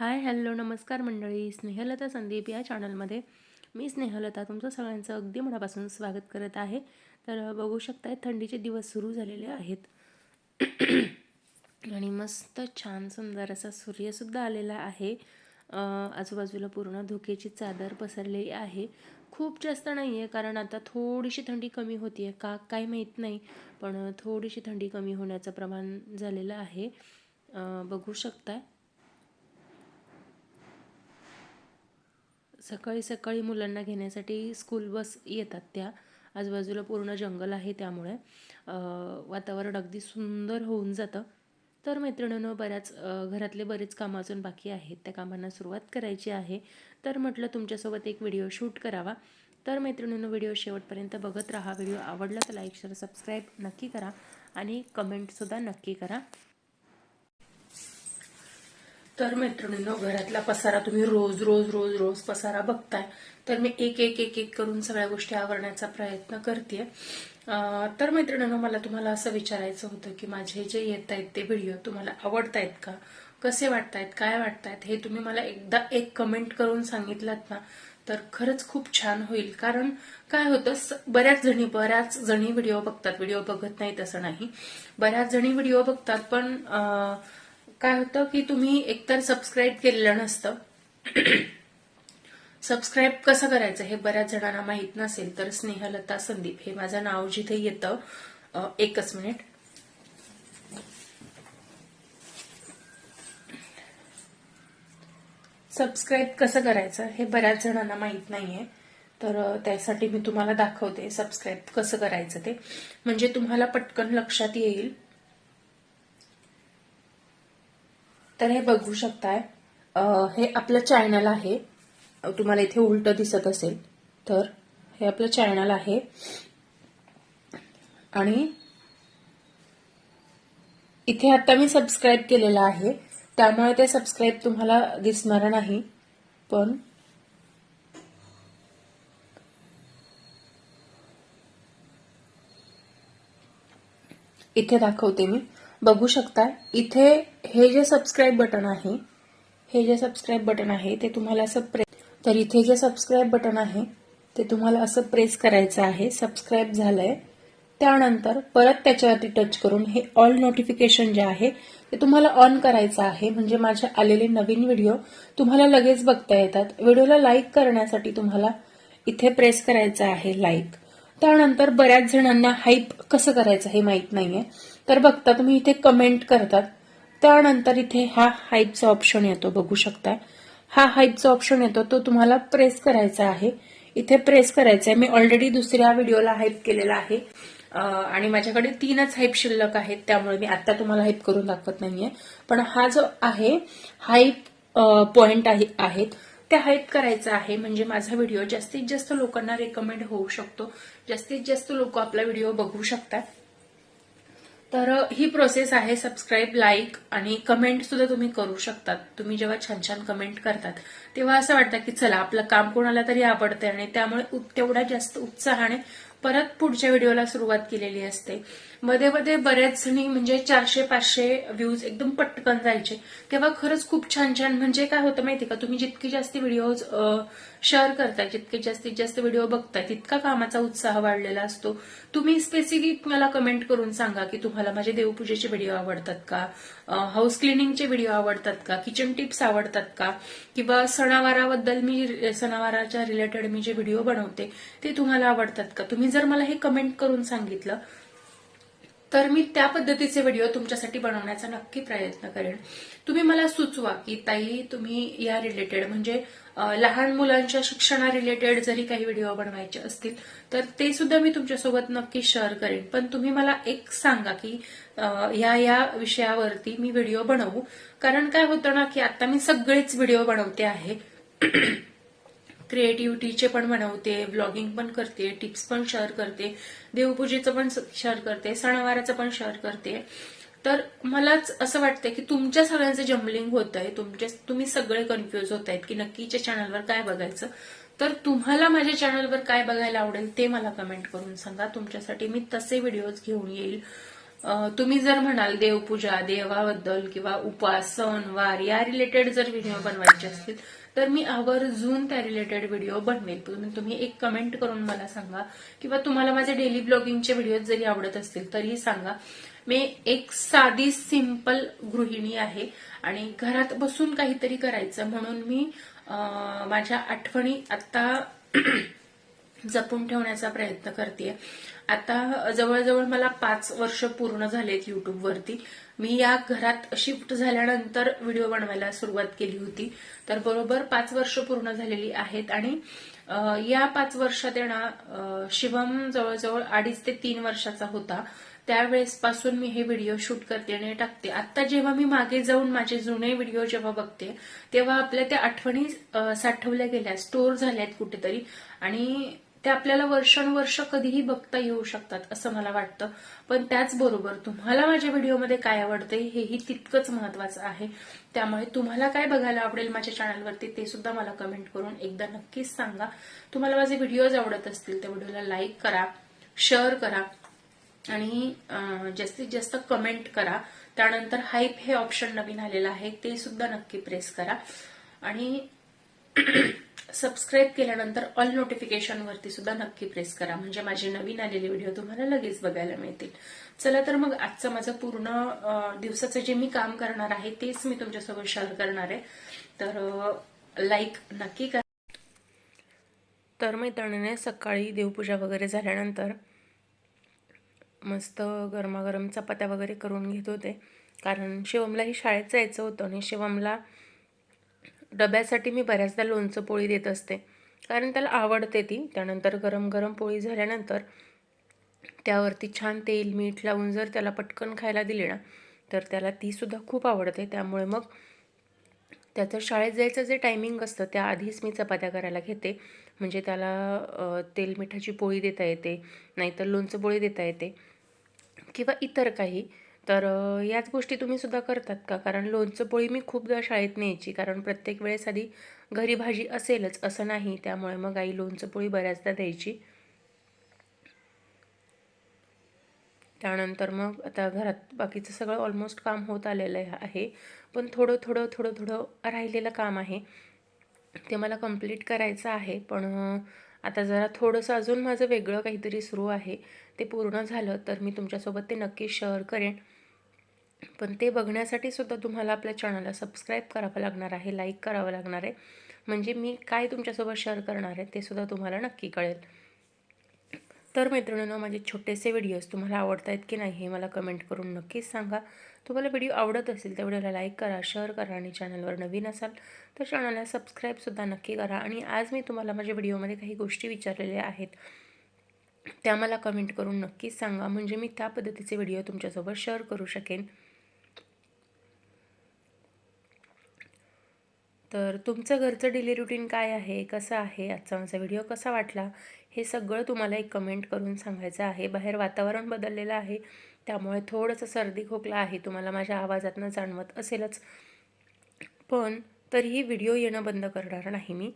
Hi hello नमस्कार मंडळी. स्नेहलता संदीप या चॅनलमध्ये. मी स्नेहलता तुमचं सगळ्यांचं अगदी मनापासून स्वागत करत आहे. तर बघू शकताय थंडीचे दिवस सुरू झालेले आहेत. आणि मस्त छान सुंदर असा सूर्यसुद्धा आलेला आहे. आजूबाजूला पूर्ण धुकेची चादर पसरलेली आहे. खूप जास्त नाही आहे कारण आता थोडीशी थंडी कमी होती आहे का काय माहीत नाही पण थोडीशी थंडी कमी होण्याचं प्रमाण झालेलं आहे. बघू शकताय. सकाळी सकाळी मुलांना घेण्यासाठी स्कूल बस येतात त्या. आजूबाजूला पूर्ण जंगल आहे त्यामुळे वातावरण अगदी सुंदर होऊन जातं. तर मैत्रिणीनं बऱ्याच घरातले बरेच कामं अजून बाकी आहेत. त्या कामांना सुरुवात करायची आहे. तर म्हटलं तुमच्यासोबत एक व्हिडिओ शूट करावा. तर मैत्रिणीनं व्हिडिओ शेवटपर्यंत बघत राहा. व्हिडिओ आवडला तर लाईक शेअर सबस्क्राईब नक्की करा. आणि कमेंटसुद्धा नक्की करा. तर मैत्रिणींनो घरातला पसारा तुम्ही रोज रोज रोज रोज पसारा बघताय. तर मी एक एक एक एक करून सगळ्या गोष्टी आवरण्याचा प्रयत्न करते तर मैत्रिणींनो मला तुम्हाला असं विचारायचं होतं की माझे जे येत आहेत ते व्हिडिओ तुम्हाला आवडतायत का? कसे वाटतायत? काय वाटतायत? हे तुम्ही मला एकदा एक कमेंट करून सांगितलात ना तर खरंच खूप छान होईल. कारण काय होतं स- बऱ्याच जणी बऱ्याच जणी व्हिडिओ बघतात. व्हिडिओ बघत नाही तसं नाही. बऱ्याच जणी व्हिडिओ बघतात पण काय होतं की तुम्ही एकतर सबस्क्राईब केलेलं नसतं. सबस्क्राईब कसं करायचं हे बऱ्याच जणांना माहीत नसेल तर स्नेहलता संदीप हे माझं नाव जिथे येतं एकच मिनिट. सबस्क्राईब कसं करायचं हे बऱ्याच जणांना माहीत नाहीये तर त्यासाठी मी तुम्हाला दाखवते सबस्क्राईब कसं करायचं ते. म्हणजे तुम्हाला पटकन लक्षात येईल तर हे बघू शकताय. हे आपलं चॅनल आहे. तुम्हाला इथे उलट दिसत असेल तर हे आपलं चॅनल आहे. आणि इथे आता मी सबस्क्राईब केलेलं आहे. त्यामुळे ते सबस्क्राईब तुम्हाला दिसणार नाही. पण इथे दाखवते मी. बघू शकता. इथे हे जे सबस्क्राईब बटन आहे हे जे सबस्क्राईब बटन आहे ते तुम्हाला असं प्रेस तर इथे जे सबस्क्राईब बटन आहे ते तुम्हाला असं प्रेस करायचं आहे सबस्क्राईब झालंय. त्यानंतर परत त्याच्यावरती टच करून हे ऑल नोटिफिकेशन जे आहे ते तुम्हाला ऑन करायचं आहे. म्हणजे माझे आलेले नवीन व्हिडिओ तुम्हाला लगेच बघता येतात. व्हिडिओला लाईक करण्यासाठी तुम्हाला इथे प्रेस करायचं आहे लाईक त्यानंतर बऱ्याच जणांना हाईप कसं करायचं हे माहीत नाहीये. तर बघता तुम्ही इथे कमेंट करतात. त्यानंतर इथे हा हाईपचा ऑप्शन येतो बघू शकता. हा हाईपचा ऑप्शन येतो तो तुम्हाला प्रेस करायचा आहे. इथे प्रेस करायचा आहे मी ऑलरेडी दुसऱ्या व्हिडिओला हाईप केलेला आहे. आणि माझ्याकडे तीनच हाईप शिल्लक आहेत त्यामुळे मी आता तुम्हाला हाईप करून दाखवत नाहीये. पण हा जो आहे हाईप पॉइंट आहे आहेत त्या हाईप करायचा आहे. म्हणजे माझा व्हिडिओ जास्तीत जास्त लोकांना रेकमेंड होऊ शकतो. जास्तीत जास्त लोक आपला व्हिडिओ बघू शकतात. तर ही प्रोसेस आहे सबस्क्राईब लाईक आणि कमेंट सुद्धा तुम्ही करू शकतात. तुम्ही जेव्हा छान छान कमेंट करतात तेव्हा असं वाटतं की चला आपलं काम कोणाला तरी आवडते आणि त्यामुळे तेवढ्या जास्त उत्साहाने परत पुढच्या व्हिडिओला सुरुवात केलेली असते. मध्ये मध्ये बऱ्याच जणी म्हणजे चारशे पाचशे व्ह्यूज एकदम पटकन जायचे. तेव्हा खरंच खूप छान छान म्हणजे काय होतं माहिती का तुम्ही जितके जास्त व्हिडिओ शेअर करताय जितके जास्तीत जास्त व्हिडिओ बघताय तितका कामाचा उत्साह वाढलेला असतो. तुम्ही स्पेसिफिक मला कमेंट करून सांगा की तुम्हाला माझे देवपूजेचे व्हिडिओ आवडतात का? हाऊस क्लिनिंगचे व्हिडिओ आवडतात का? किचन टिप्स आवडतात का? किंवा सणावाराबद्दल मी सणावाराच्या रिलेटेड मी जे व्हिडिओ बनवते ते तुम्हाला आवडतात का? तुम्ही जर मला हे कमेंट करून सांगितलं तर मी त्या पद्धतीचे व्हिडिओ तुमच्यासाठी बनवण्याचा नक्की प्रयत्न करेन. तुम्ही मला सुचवा की ताई तुम्ही या रिलेटेड म्हणजे लहान मुलांच्या शिक्षणा रिलेटेड जरी काही व्हिडिओ बनवायचे असतील तर ते सुद्धा मी तुमच्यासोबत नक्की शेअर करेन. पण तुम्ही मला एक सांगा की ह्या या या विषयावरती मी व्हिडिओ बनवू. कारण काय होतं ना की आता मी सगळेच व्हिडिओ बनवते आहे. क्रिएटिव्हिटीचे पण बनवते ब्लॉगिंग पण करते टिप्स पण शेअर करते देवपूजेचं पण शेअर करते सणवाराचं पण शेअर करते. तर मलाच असं वाटतं की तुमच्या सगळ्यांचं जम्बलिंग होत आहे तुमचे तुम्ही सगळे कन्फ्युज होत आहेत की नक्कीच्या चॅनलवर काय बघायचं. तर तुम्हाला माझ्या चॅनलवर काय बघायला आवडेल ते मला कमेंट करून सांगा. तुमच्यासाठी मी तसे व्हिडिओज घेऊन येईल. तुम्ही जर म्हणाल देवपूजा देवाबद्दल किंवा उपास सणवार या रिलेटेड जर व्हिडिओ बनवायचे असतील तर मी आवर्जून त्या रिलेटेड व्हिडिओ बनवेल. तुम्ही एक कमेंट करून मला सांगा किंवा तुम्हाला माझे डेली ब्लॉगिंगचे व्हिडिओ जरी आवडत असतील तरीही सांगा. मी एक साधी सिंपल गृहिणी आहे आणि घरात बसून काहीतरी करायचं म्हणून मी माझ्या आठवणी आता जपून ठेवण्याचा प्रयत्न करते आता जवळजवळ मला पाच वर्ष पूर्ण झालेत युट्यूबवरती मी या घरात शिफ्ट झाल्यानंतर व्हिडिओ बनवायला सुरुवात केली होती. तर बरोबर पाच वर्ष पूर्ण झालेली आहेत आणि या पाच वर्षात येणार शिवम जवळजवळ अडीच ते तीन वर्षाचा होता. त्यावेळेसपासून मी हे व्हिडिओ शूट करते आणि टाकते. आता जेव्हा मी मागे जाऊन माझे जुने व्हिडिओ जेव्हा बघते तेव्हा आपल्या त्या आठवणी साठवल्या गेल्या स्टोअर झाल्या आहेत कुठेतरी. आणि ते आपल्याला वर्षानुवर्ष कधीही बघता येऊ शकतात असं मला वाटतं. पण त्याचबरोबर तुम्हाला माझ्या व्हिडिओमध्ये काय आवडते हेही तितकंच महत्वाचं आहे. त्यामुळे तुम्हाला काय बघायला आवडेल माझ्या चॅनलवरती ते सुद्धा मला कमेंट करून एकदा नक्कीच सांगा. तुम्हाला माझे व्हिडिओज आवडत असतील त्या व्हिडिओला लाईक करा शेअर करा आणि जास्तीत जास्त कमेंट करा. त्यानंतर हाईप हे ऑप्शन नवीन आलेलं आहे ते सुद्धा नक्की प्रेस करा. आणि सबस्क्राईब केल्यानंतर ऑल नोटिफिकेशनवरती सुद्धा नक्की प्रेस करा. म्हणजे माझे नवीन आलेले व्हिडिओ तुम्हाला लगेच बघायला मिळतील. चला तर मग आजचं माझं पूर्ण दिवसाचं जे मी काम करणार आहे तेच मी तुमच्यासोबत शेअर करणार आहे. तर लाईक नक्की करा. तर मैत्रिणीने सकाळी देवपूजा वगैरे झाल्यानंतर मस्त गरमागरम चपात्या वगैरे करून घेत होते. कारण शिवमलाही शाळेत जायचं होतं आणि शिवमला डब्यासाठी मी बऱ्याचदा लोणचं पोळी देत असते. कारण त्याला आवडते ती. त्यानंतर गरम गरम पोळी झाल्यानंतर त्यावरती छान तेल मीठ लावून जर त्याला पटकन खायला दिली ना तर त्याला तीसुद्धा खूप आवडते. त्यामुळे मग त्याचं शाळेत जायचं जे टायमिंग असतं त्याआधीच मी चपात्या करायला घेते. म्हणजे त्याला तेल मिठाची पोळी देता येते नाहीतर लोणचं पोळी देता येते. किंवा इतर काही तर याच गोष्टी तुम्ही सुद्धा करतात का? कारण लोणचं पोळी मी खूपदा शाळेत न्यायची कारण प्रत्येक वेळेस आधी घरी भाजी असेलच असं नाही. त्यामुळे मग आई लोणचं पोळी बऱ्याचदा द्यायची. त्यानंतर मग आता घरात बाकीचं सगळं ऑलमोस्ट काम होत आलेलं आहे. पण थोडं थोडं थोडं थोडं राहिलेलं काम आहे. ते मला कंप्लीट करायचं आहे. पण आता जरा थोडंसं अजून माझं वेगळं काहीतरी सुरू आहे ते पूर्ण झालं तर मी तुमच्यासोबत ते नक्की शेअर करेन. पण ते बघण्यासाठी सुद्धा तुम्हाला आपल्या चॅनलला सबस्क्राईब करावं लागणार आहे लाईक करावं लागणार आहे. म्हणजे मी काय तुमच्यासोबत शेअर करणार आहे ते सुद्धा तुम्हाला नक्की कळेल. तर मैत्रिणींनो माझे छोटेसे व्हिडिओज तुम्हाला आवडत आहेत की नाही हे मला कमेंट करून नक्कीच सांगा. तुम्हाला व्हिडिओ आवडत असेल तर व्हिडिओला लाईक करा शेअर करा आणि चॅनलवर नवीन असाल तर चॅनलला सबस्क्राईबसुद्धा नक्की करा. आणि आज मी तुम्हाला माझ्या व्हिडिओमध्ये काही गोष्टी विचारलेल्या आहेत त्या मला कमेंट करून नक्कीच सांगा. म्हणजे मी त्या पद्धतीचे व्हिडिओ तुमच्यासोबत शेअर करू शकेन. तर तुमचं घरचं डेली रुटीन काय आहे? कसं आहे? आजचा माझा व्हिडिओ कसा वाटला? हे सगळं तुम्हाला एक कमेंट करून सांगायचं आहे. बाहेर वातावरण बदललेलं आहे. त्यामुळे थोडंसं सर्दी खोकला आहे. तुम्हाला माझ्या आवाजातनं जाणवत असेलच. पण तरीही व्हिडिओ येणं बंद करणार नाही मी.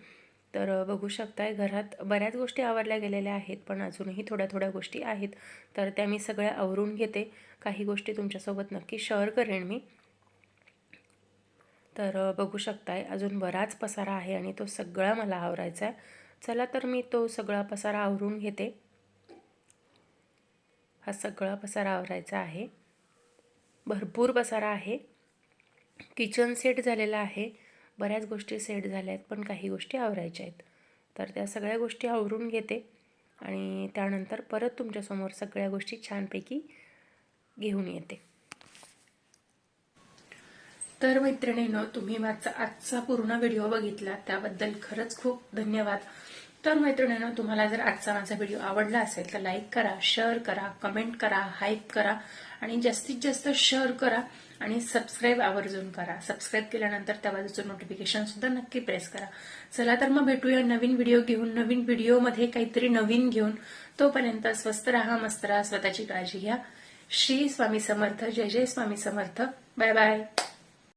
तर बघू शकताय घरात बऱ्याच गोष्टी आवरल्या गेलेल्या आहेत पण अजूनही थोड्या थोड्या गोष्टी आहेत. तर त्या मी सगळ्या आवरून घेते. काही गोष्टी तुमच्यासोबत नक्की शेअर करेन मी. तर बघू शकताय अजून बराच पसारा आहे आणि तो सगळा मला आवरायचा आहे चला तर मी तो सगळा पसारा आवरून घेते. हा सगळा पसारा आवरायचा आहे. भरपूर पसारा आहे. किचन सेट झालेला आहे. बऱ्याच गोष्टी सेट झाल्या आहेत पण काही गोष्टी आवरायच्या आहेत. तर त्या सगळ्या गोष्टी आवरून घेते आणि त्यानंतर परत तुमच्यासमोर सगळ्या गोष्टी छानपैकी घेऊन येते. तर मैत्रिणीनं तुम्ही माझा आजचा पूर्ण व्हिडिओ बघितला त्याबद्दल खरंच खूप धन्यवाद. तर मैत्रिणीनं तुम्हाला जर आजचा माझा व्हिडिओ आवडला असेल तर लाईक करा शेअर करा कमेंट करा हाईप करा आणि जास्तीत जास्त शेअर करा आणि सबस्क्राईब आवर्जून करा. सबस्क्राईब केल्यानंतर त्या बाजूचं नोटिफिकेशन सुद्धा नक्की प्रेस करा. चला तर मग भेटूया नवीन व्हिडिओ घेऊन नवीन व्हिडिओमध्ये काहीतरी नवीन घेऊन. तोपर्यंत स्वस्त राहा मस्त राहा स्वतःची काळजी घ्या. श्री स्वामी समर्थ जय जय स्वामी समर्थ. Bye bye.